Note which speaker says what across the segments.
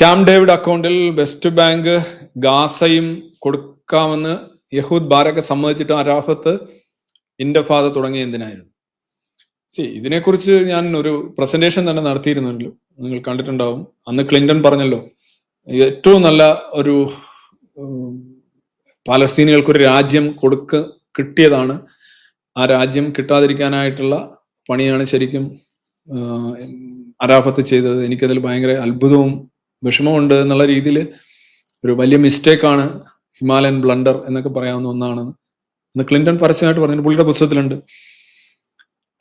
Speaker 1: Camp David അക്കൗണ്ടിൽ west bank ഗാസയും കൊടുക്കാമെന്ന് യഹൂദ് ബാരൊക്കെ സമ്മതിച്ചിട്ട് അരാഫത്ത് ഇന്റഫാദ തുടങ്ങിയ എന്തിനായിരുന്നു? സി ഇതിനെക്കുറിച്ച് ഞാൻ ഒരു പ്രസന്റേഷൻ തന്നെ നടത്തിയിരുന്നല്ലോ നിങ്ങൾ കണ്ടിട്ടുണ്ടാവും. അന്ന് ക്ലിന്റൺ പറഞ്ഞല്ലോ ഏറ്റവും നല്ല ഒരു പാലസ്തീനികൾക്കൊരു രാജ്യം കൊടുക്ക കിട്ടിയതാണ്. ആ രാജ്യം കിട്ടാതിരിക്കാനായിട്ടുള്ള പണിയാണ് ശരിക്കും അരാഫത്ത് ചെയ്തത്. എനിക്കതിൽ ഭയങ്കര അത്ഭുതവും വിഷമമുണ്ട് എന്നുള്ള രീതിയിൽ ഒരു വലിയ മിസ്റ്റേക്കാണ് ഹിമാലയൻ ബ്ലണ്ടർ എന്നൊക്കെ പറയാവുന്ന ഒന്നാണ്. എന്ന് ക്ലിന്റൺ പരസ്യമായിട്ട് പറഞ്ഞു പുള്ളിയുടെ പുസ്തകത്തിലുണ്ട്.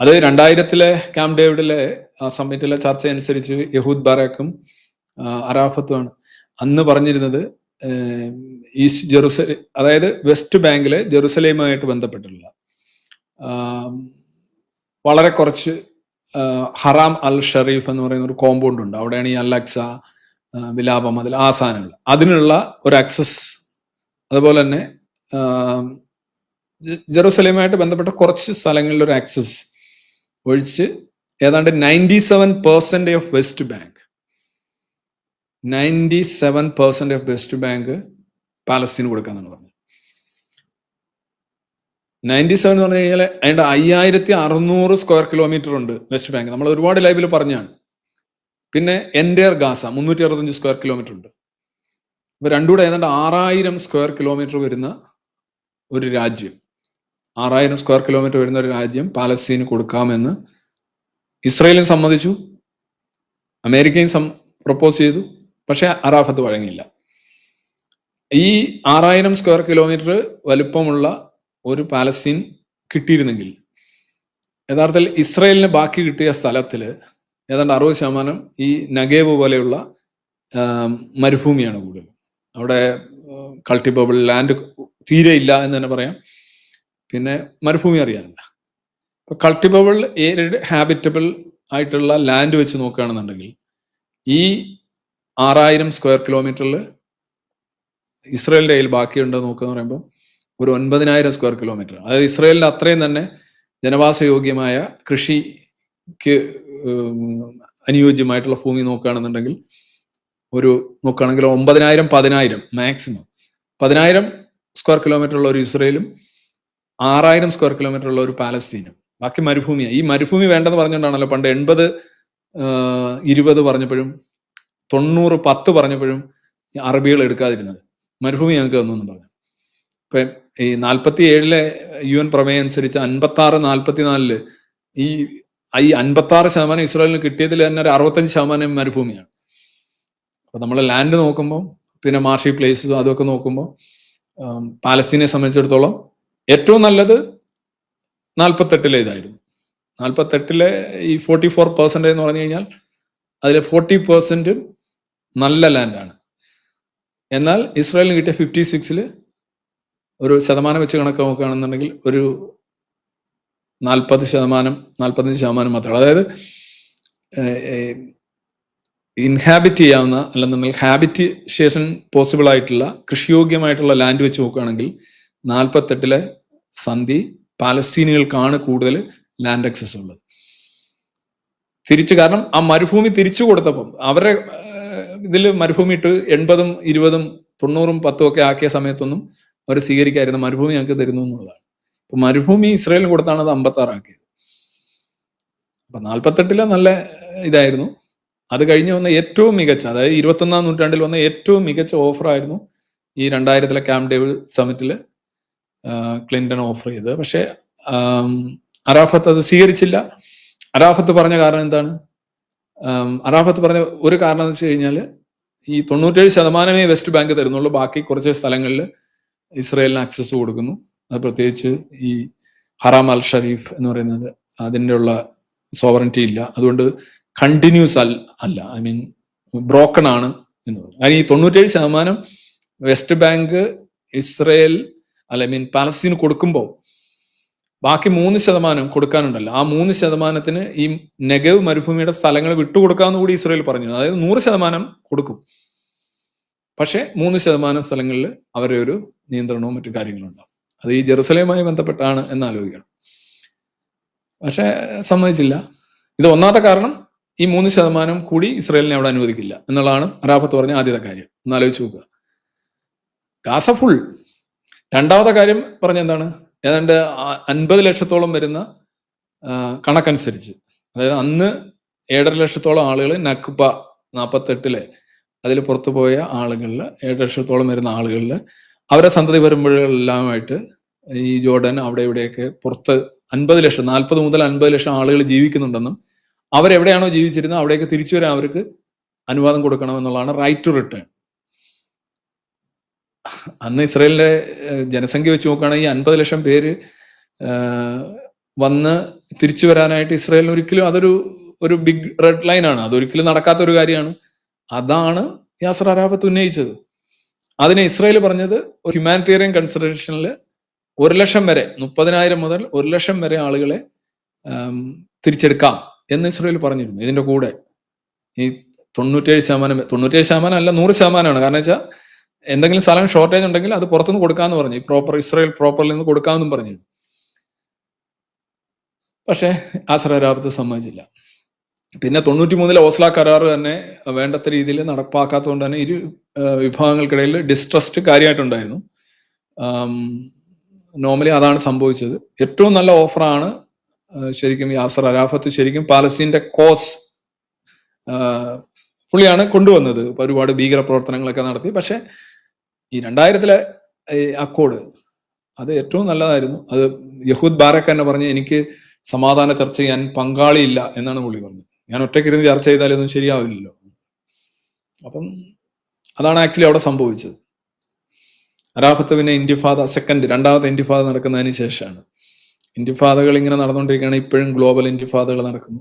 Speaker 1: അത് രണ്ടായിരത്തിലെ ക്യാമ്പ് ഡേവിഡിലെ സമ്മിറ്റിലെ ചർച്ച അനുസരിച്ച് യഹൂദ് ബാരാക്കും അറാഫത്തുമാണ്. അന്ന് പറഞ്ഞിരുന്നത് ഈസ്റ്റ് ജെറുസലേ അതായത് വെസ്റ്റ് ബാങ്കിലെ ജെറുസലേമുമായിട്ട് ബന്ധപ്പെട്ടിട്ടുള്ള വളരെ കുറച്ച് ഹറാം അൽ ഷറീഫ് എന്ന് പറയുന്ന ഒരു കോമ്പൗണ്ട് ഉണ്ട്. അവിടെയാണ് ഈ അൽ ആ, വിലാപം അതിൽ ആ സാധനങ്ങൾ അതിനുള്ള ഒരു ആക്സസ് അതുപോലെ തന്നെ ജെറുസലേമായിട്ട് ബന്ധപ്പെട്ട കുറച്ച് സ്ഥലങ്ങളിൽ ഒരു ആക്സസ് ഒഴിച്ച് ഏതാണ്ട് ninety seven percent of West Bank ninety seven percent of West Bank പാലസ്തീന് കൊടുക്കാന്നാണ് പറഞ്ഞത്. നയന്റി സെവൻ എന്ന് പറഞ്ഞു കഴിഞ്ഞാൽ അതിന്റെ അയ്യായിരത്തി അറുന്നൂറ് സ്ക്വയർ കിലോമീറ്റർ ഉണ്ട് വെസ്റ്റ് ബാങ്ക് നമ്മൾ ഒരുപാട് ലൈവിൽ പറഞ്ഞാണ്. പിന്നെ എൻഡേർ ഗാസ മുന്നൂറ്റി അറുപത്തഞ്ച് സ്ക്വയർ കിലോമീറ്റർ ഉണ്ട്. അപ്പൊ രണ്ടുകൂടെ ഏതാണ്ട് ആറായിരം സ്ക്വയർ കിലോമീറ്റർ വരുന്ന ഒരു രാജ്യം. ആറായിരം സ്ക്വയർ കിലോമീറ്റർ വരുന്ന ഒരു രാജ്യം പാലസ്തീന് കൊടുക്കാമെന്ന് ഇസ്രയേലും സമ്മതിച്ചു. അമേരിക്കയും സം പ്രപ്പോസ് ചെയ്തു. പക്ഷെ അറാഫത്ത് വഴങ്ങിയില്ല. ഈ ആറായിരം സ്ക്വയർ കിലോമീറ്റർ വലുപ്പമുള്ള ഒരു പാലസ്തീൻ കിട്ടിയിരുന്നെങ്കിൽ യഥാർത്ഥത്തിൽ ഇസ്രയേലിന് ബാക്കി കിട്ടിയ സ്ഥലത്തിൽ ഏതാണ്ട് അറുപത് ശതമാനം ഈ നഗേവ് പോലെയുള്ള മരുഭൂമിയാണ് കൂടുതൽ. അവിടെ കൾട്ടിപ്പബിൾ ലാൻഡ് തീരെ ഇല്ല എന്ന് തന്നെ പറയാം. പിന്നെ മരുഭൂമി അറിയാനില്ല. ഇപ്പൊ കൾട്ടിപ്പബിൾ ഏരിഡ് ഹാബിറ്റബിൾ ആയിട്ടുള്ള ലാൻഡ് വെച്ച് നോക്കുകയാണെന്നുണ്ടെങ്കിൽ ഈ ആറായിരം സ്ക്വയർ കിലോമീറ്ററിൽ ഇസ്രയേലിന്റെ കയ്യിൽ ബാക്കിയുണ്ടോ നോക്കുക എന്ന് പറയുമ്പോൾ ഒരു ഒൻപതിനായിരം സ്ക്വയർ കിലോമീറ്റർ അതായത് ഇസ്രയേലിന്റെ അത്രയും തന്നെ ജനവാസയോഗ്യമായ കൃഷിക്ക് ഉം, അനുയോജ്യമായിട്ടുള്ള ഭൂമി നോക്കുകയാണെന്നുണ്ടെങ്കിൽ ഒരു നോക്കുകയാണെങ്കിൽ ഒമ്പതിനായിരം പതിനായിരം മാക്സിമം പതിനായിരം സ്ക്വയർ കിലോമീറ്റർ ഉള്ള ഒരു ഇസ്രയേലും ആറായിരം സ്ക്വയർ കിലോമീറ്റർ ഉള്ള ഒരു പാലസ്തീനും. ബാക്കി മരുഭൂമിയാണ് ഈ മരുഭൂമി വേണ്ടെന്ന് പറഞ്ഞുകൊണ്ടാണല്ലോ പണ്ട് എൺപത് ഇരുപത് പറഞ്ഞപ്പോഴും തൊണ്ണൂറ് പത്ത് പറഞ്ഞപ്പോഴും അറബികൾ എടുക്കാതിരുന്നത്. മരുഭൂമി ഞങ്ങൾക്ക് തന്നു എന്ന് പറഞ്ഞു. ഇപ്പൊ ഈ നാൽപ്പത്തി ഏഴിലെ യു എൻ പ്രമേയം അനുസരിച്ച് അൻപത്തി ആറ് നാൽപ്പത്തി നാലിൽ ഈ ഈ അൻപത്തി ആറ് ശതമാനം ഇസ്രായേലിന് കിട്ടിയതിൽ തന്നെ ഒരു അറുപത്തഞ്ച് ശതമാനം മരുഭൂമിയാണ് അപ്പൊ നമ്മൾ ലാൻഡ് നോക്കുമ്പോൾ പിന്നെ മാർഷി പ്ലേസും അതൊക്കെ നോക്കുമ്പോൾ പാലസ്തീനെ സംബന്ധിച്ചിടത്തോളം ഏറ്റവും നല്ലത് നാൽപ്പത്തെട്ടിലെ ഇതായിരുന്നു. നാൽപ്പത്തെട്ടിലെ ഈ ഫോർട്ടി ഫോർ പെർസെന്റ് എന്ന് പറഞ്ഞു കഴിഞ്ഞാൽ അതിൽ ഫോർട്ടി പെർസെന്റ് നല്ല ലാൻഡാണ് എന്നാൽ ഇസ്രായേലിന് കിട്ടിയ ഫിഫ്റ്റി സിക്സിൽ ഒരു ശതമാനം വെച്ച് കണക്ക് നോക്കുകയാണെന്നുണ്ടെങ്കിൽ ഒരു നാൽപ്പത് ശതമാനം നാൽപ്പത്തഞ്ച് ശതമാനം മാത്രമാണ് അതായത് ഇൻഹാബിറ്റ് ചെയ്യാവുന്ന അല്ലെന്നുണ്ടെങ്കിൽ ഹാബിറ്റേഷൻ പോസിബിൾ ആയിട്ടുള്ള കൃഷിയോഗ്യമായിട്ടുള്ള ലാൻഡ് വെച്ച് നോക്കുകയാണെങ്കിൽ നാൽപ്പത്തെട്ടിലെ സന്ധി പാലസ്തീനികൾക്കാണ് കൂടുതൽ ലാൻഡ് അക്സസ് ഉള്ളത്. തിരിച്ചു കാരണം ആ മരുഭൂമി തിരിച്ചു കൊടുത്തപ്പം അവരെ ഇതിൽ മരുഭൂമി ഇട്ട് എൺപതും ഇരുപതും തൊണ്ണൂറും പത്തും ഒക്കെ ആക്കിയ സമയത്തൊന്നും അവർ സ്വീകരിക്കാതിരുന്ന മരുഭൂമി ഞങ്ങൾക്ക് തരുന്നു എന്നുള്ളതാണ്. മരുഭൂമി ഇസ്രയേലിന് കൊടുത്താണ് അത് അമ്പത്തി ആറാക്കിയത് അപ്പൊ നാൽപ്പത്തെട്ടിലെ നല്ല ഇതായിരുന്നു. അത് കഴിഞ്ഞ് വന്ന ഏറ്റവും മികച്ച അതായത് ഇരുപത്തൊന്നാം നൂറ്റാണ്ടിൽ വന്ന ഏറ്റവും മികച്ച ഓഫറായിരുന്നു ഈ രണ്ടായിരത്തിലെ ക്യാമ്പ് ഡേവിഡ് സമിറ്റിൽ ക്ലിന്റൺ ഓഫർ ചെയ്തത്. പക്ഷേ അറാഫത്ത് അത് സ്വീകരിച്ചില്ല. അറാഫത്ത് പറഞ്ഞ കാരണം എന്താണ്? അറാഫത്ത് പറഞ്ഞ ഒരു കാരണം എന്ന് വെച്ച് കഴിഞ്ഞാൽ ഈ തൊണ്ണൂറ്റേഴ് ശതമാനമേ വെസ്റ്റ് ബാങ്ക് തരുന്നുള്ളൂ. ബാക്കി കുറച്ച് സ്ഥലങ്ങളിൽ ഇസ്രയേലിന് ആക്സസ് കൊടുക്കുന്നു. അത് പ്രത്യേകിച്ച് ഈ ഹറാം അൽ ഷരീഫ് എന്ന് പറയുന്നത് അതിന്റെ ഉള്ള സോവറിറ്റി ഇല്ല. അതുകൊണ്ട് കണ്ടിന്യൂസ് അൽ അല്ല. ഐ മീൻ ബ്രോക്കൺ ആണ് എന്ന് പറയുന്നത് അതിന് ഈ തൊണ്ണൂറ്റേഴ് ശതമാനം വെസ്റ്റ് ബാങ്ക് ഇസ്രയേൽ അല്ല ഐ മീൻ പാലസ്തീന് കൊടുക്കുമ്പോൾ ബാക്കി മൂന്ന് ശതമാനം കൊടുക്കാനുണ്ടല്ലോ. ആ മൂന്ന് ശതമാനത്തിന് ഈ നെഗവ് മരുഭൂമിയുടെ സ്ഥലങ്ങൾ വിട്ടുകൊടുക്കാമെന്ന് കൂടി ഇസ്രയേൽ പറഞ്ഞു. അതായത് നൂറ് ശതമാനം കൊടുക്കും. പക്ഷേ മൂന്ന് ശതമാനം സ്ഥലങ്ങളിൽ അവരെ ഒരു നിയന്ത്രണവും മറ്റു കാര്യങ്ങളും ഉണ്ടാവും. അത് ഈ ജെറുസലേമായി ബന്ധപ്പെട്ടാണ് എന്ന് ആലോചിക്കണം പക്ഷെ സമ്മതിച്ചില്ല. ഇത് ഒന്നാമത്തെ കാരണം ഈ മൂന്ന് ശതമാനം കൂടി ഇസ്രയേലിനെ അവിടെ അനുവദിക്കില്ല എന്നുള്ളതാണ് അറാഫത്ത് പറഞ്ഞ ആദ്യത്തെ കാര്യം. ഒന്ന് ആലോചിച്ച് നോക്കുക. ഗാസ ഫുൾ രണ്ടാമത്തെ കാര്യം പറഞ്ഞ എന്താണ്? ഏതാണ്ട് അൻപത് ലക്ഷത്തോളം വരുന്ന കണക്കനുസരിച്ച്. അതായത് അന്ന് ഏഴര ലക്ഷത്തോളം ആളുകൾ നക്ബ നാൽപ്പത്തെട്ടിലെ അതിൽ പുറത്തു പോയ ആളുകളിൽ ഏഴ് ലക്ഷത്തോളം വരുന്ന ആളുകളിൽ അവരെ സന്തതി വരുമ്പോഴെല്ലാമായിട്ട് ഈ ജോർഡൻ അവിടെ ഇവിടെയൊക്കെ പുറത്ത് അൻപത് ലക്ഷം നാൽപ്പത് മുതൽ അൻപത് ലക്ഷം ആളുകൾ ജീവിക്കുന്നുണ്ടെന്നും അവരെവിടെയാണോ ജീവിച്ചിരുന്നത് അവിടേക്ക് തിരിച്ചു വരാൻ അവർക്ക് അനുവാദം കൊടുക്കണം എന്നുള്ളതാണ് റൈറ്റ് ടു റിട്ടേൺ അന്ന് ഇസ്രയേലിന്റെ ജനസംഖ്യ വെച്ച് നോക്കുകയാണെങ്കിൽ അൻപത് ലക്ഷം പേര് വന്ന് തിരിച്ചു വരാനായിട്ട് ഇസ്രയേലിന് ഒരിക്കലും അതൊരു ഒരു ബിഗ് റെഡ് ലൈനാണ് അതൊരിക്കലും നടക്കാത്ത ഒരു കാര്യമാണ്. അതാണ് യാസർ അറാഫത്ത് ഉന്നയിച്ചത്. അതിനെ ഇസ്രായേൽ പറഞ്ഞത് ഒരു ഹ്യൂമാനിറ്റേറിയൻ കൺസിഡറേഷനിൽ ഒരു ലക്ഷം വരെ മുപ്പതിനായിരം മുതൽ ഒരു ലക്ഷം വരെ ആളുകളെ തിരിച്ചെടുക്കാം എന്ന് ഇസ്രായേൽ പറഞ്ഞിരുന്നു. ഇതിന്റെ കൂടെ ഈ തൊണ്ണൂറ്റേഴ് ശതമാനം തൊണ്ണൂറ്റേഴ് ശതമാനം അല്ല നൂറ് ശതമാനമാണ്. കാരണം വെച്ചാൽ എന്തെങ്കിലും സ്ഥലം ഷോർട്ടേജ് ഉണ്ടെങ്കിൽ അത് പുറത്തുനിന്ന് കൊടുക്കാമെന്ന് പറഞ്ഞു. പ്രോപ്പർ ഇസ്രായേൽ പ്രോപ്പറിൽ നിന്ന് കൊടുക്കാമെന്നും പറഞ്ഞിരുന്നു. പക്ഷേ ആ സ്രാപത്തെ സമ്മതിച്ചില്ല. പിന്നെ തൊണ്ണൂറ്റി മൂന്നിലെ ഓസ്ല കരാർ തന്നെ വേണ്ടത്ര രീതിയിൽ നടപ്പാക്കാത്തതുകൊണ്ട് തന്നെ ഇരു വിഭാഗങ്ങൾക്കിടയിൽ ഡിസ്ട്രസ്റ്റ് കാര്യമായിട്ടുണ്ടായിരുന്നു. നോർമലി അതാണ് സംഭവിച്ചത്. ഏറ്റവും നല്ല ഓഫറാണ് ശരിക്കും യാസർ അരാഫത്ത് ശരിക്കും പാലസ്തീന്റെ കോസ് പുള്ളിയാണ് കൊണ്ടുവന്നത്. ഒരുപാട് ഭീകര പ്രവർത്തനങ്ങളൊക്കെ നടത്തി. പക്ഷെ ഈ രണ്ടായിരത്തിലെ അക്കോഡ് അത് ഏറ്റവും നല്ലതായിരുന്നു. അത് യഹൂദ് ബാരക്ക് തന്നെ പറഞ്ഞ് എനിക്ക് സമാധാന ചർച്ച ചെയ്യാൻ പങ്കാളിയില്ല എന്നാണ് പുള്ളി പറഞ്ഞത്. ഞാൻ ഒറ്റയ്ക്കിരുന്ന് ചർച്ച ചെയ്താലൊന്നും ശരിയാവില്ലല്ലോ. അപ്പം അതാണ് ആക്ച്വലി അവിടെ സംഭവിച്ചത്. അറാഫത്ത് പിന്നെ ഇന്ത്യഫാദ സെക്കൻഡ് രണ്ടാമത്തെ ഇന്ത്യഫാദ നടക്കുന്നതിന് ശേഷമാണ്. ഇന്ത്യഫാദകൾ ഇങ്ങനെ നടന്നുകൊണ്ടിരിക്കുകയാണ് ഇപ്പോഴും ഗ്ലോബൽ ഇന്ത്യഫാദകൾ നടക്കുന്നു.